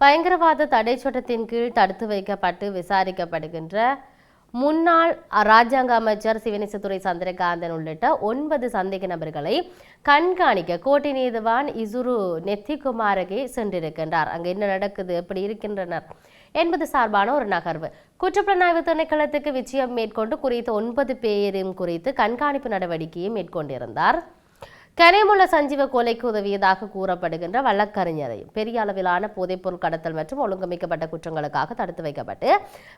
பயங்கரவாத தடை சட்டத்தின் கீழ் தடுத்து வைக்கப்பட்டு விசாரிக்கப்படுகின்ற முன்னாள் ராஜாங்க அமைச்சர் சிவனேசத்துறை சந்திரகாந்தன் உள்ளிட்ட ஒன்பது சந்தேக நபர்களை கண்காணிக்க கோட்டை நீதிவான் இசுரு நெத்திகுமாரகே சென்றிருக்கின்றார். அங்கு என்ன நடக்குது? எப்படி இருக்கின்றனர்? என்பது சார்பான ஒரு நகர்வு. குற்றப்புலனாய்வு திணைக்களத்துக்கு விஜயம் மேற்கொண்டு குறித்த ஒன்பது பேரையும் குறித்து கண்காணிப்பு நடவடிக்கையை மேற்கொண்டிருந்தார். கனிமுள்ள சஞ்சீவ கொலைக்கு உதவியதாக கூறப்படுகின்ற வழக்கறிஞரை பெரிய அளவிலான போதைப்பொருள் கடத்தல் மற்றும் ஒழுங்கமைக்கப்பட்ட குற்றங்களுக்காக தடுத்து வைக்கப்பட்டு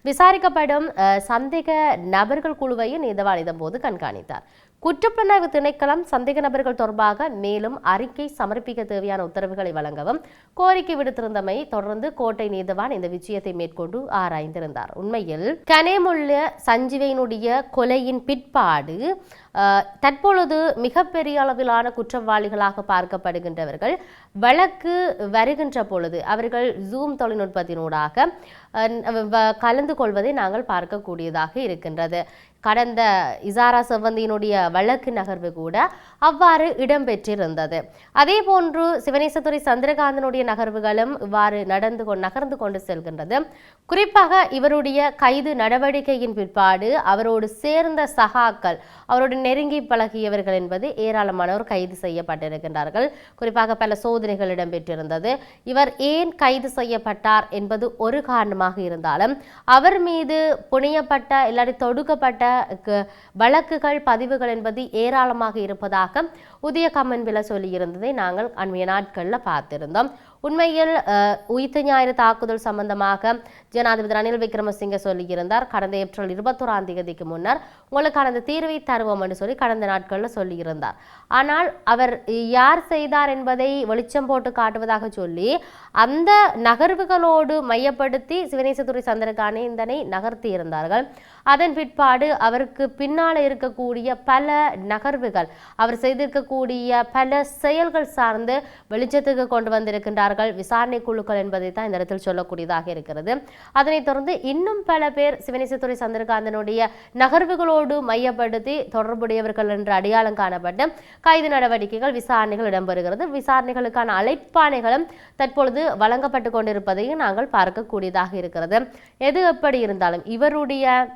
விசாரிக்கப்படும் அஹ், சந்தேக நபர்கள் குழுவையும் நீதவான் போது கண்காணித்தார். குற்றப்புலனாய்வு திணைக்களம் சந்தேக நபர்கள் தொடர்பாக மேலும் அறிக்கை சமர்ப்பிக்க தேவையான உத்தரவுகளை வழங்கவும் கோரிக்கை விடுத்திருந்தமை தொடர்ந்து கோட்டை நீதவான் இந்த விஜயத்தை மேற்கொண்டு ஆராய்ந்திருந்தார். உண்மையில் கனேமுள்ள சஞ்சீவையினுடைய கொலையின் பிற்பாடு தற்பொழுது மிகப்பெரிய அளவிலான குற்றவாளிகளாக பார்க்கப்படுகின்றவர்கள் வழக்கு வருகின்ற பொழுது அவர்கள் ஜூம் தொழில்நுட்பத்தினூடாக வ- கலந்து கொள்வதை நாங்கள் பார்க்கக்கூடியதாக இருக்கின்றது. கடந்த இசாரா செவ்வந்தியினுடைய வழக்கு நகர்வு கூட அவ்வாறு இடம்பெற்றிருந்தது. அதே போன்று சிவனேசத்துறை சந்திரகாந்தனுடைய நகர்வுகளும் இவ்வாறு நடந்து கொண்டு நகர்ந்து கொண்டு செல்கின்றது. குறிப்பாக இவருடைய கைது நடவடிக்கையின் பிற்பாடு அவரோடு சேர்ந்த சகாக்கள் அவரோடு நெருங்கி பழகியவர்கள் என்பது ஏராளமானோர் கைது செய்யப்பட்டிருக்கின்றார்கள். குறிப்பாக பல சோதனைகள் இடம்பெற்றிருந்தது. இவர் ஏன் கைது செய்யப்பட்டார் என்பது ஒரு காரணமாக இருந்தாலும் அவர் மீது புனையப்பட்ட இல்லாட்டி தொடுக்கப்பட்ட வழக்குகள் பதிவுகள் என்பது ஏராளமாக இருப்பதாக உதய கம்மன்பில சொல்லியிருந்ததை நாங்கள் அண்மைய நாட்களில் பார்த்திருந்தோம். உண்மையில் உயிர் உயிர்த்த ஞாயிறு தாக்குதல் சம்பந்தமாக ஜனாதிபதி ரணில் விக்ரமசிங்க சொல்லியிருந்தார். கடந்த ஏப்ரல் இருபத்தோராம் தேதிக்கு முன்னர் உங்களுக்கான அந்த தீர்வை தருவோம் என்று சொல்லி கடந்த நாட்களில் சொல்லியிருந்தார். ஆனால் அவர் யார் செய்தார் என்பதை வெளிச்சம் போட்டு காட்டுவதாக சொல்லி அந்த நகர்வுகளோடு மையப்படுத்தி சிவனேசதுரை சந்திரகானேந்தனை நகர்த்தி இருந்தார்கள். அதன் பிற்பாடு அவருக்கு பின்னால் இருக்கக்கூடிய பல நகர்வுகள் அவர் செய்திருக்கக்கூடிய பல செயல்கள் சார்ந்து வெளிச்சத்துக்கு கொண்டு வந்திருக்கின்றார் வந்திருக்கின்றார்கள் விசாரணை குழுக்கள் என்பதை தான் இந்த இடத்தில் சொல்லக்கூடியதாக இருக்கிறது. அதனைத் தொடர்ந்து இன்னும் பல பேர் சிவனேசத்துறை சந்திரகாந்தனுடைய நகர்வுகளோடு மையப்படுத்தி தொடர்புடையவர்கள் என்று அடையாளம் காணப்பட்டு கைது நடவடிக்கைகள் விசாரணைகள் இடம்பெறுகிறது. விசாரணைகளுக்கான அழைப்பாணைகளும் தற்பொழுது வழங்கப்பட்டு கொண்டிருப்பதையும் நாங்கள் பார்க்கக்கூடியதாக இருக்கிறது. எது எப்படி இருந்தாலும் இவருடைய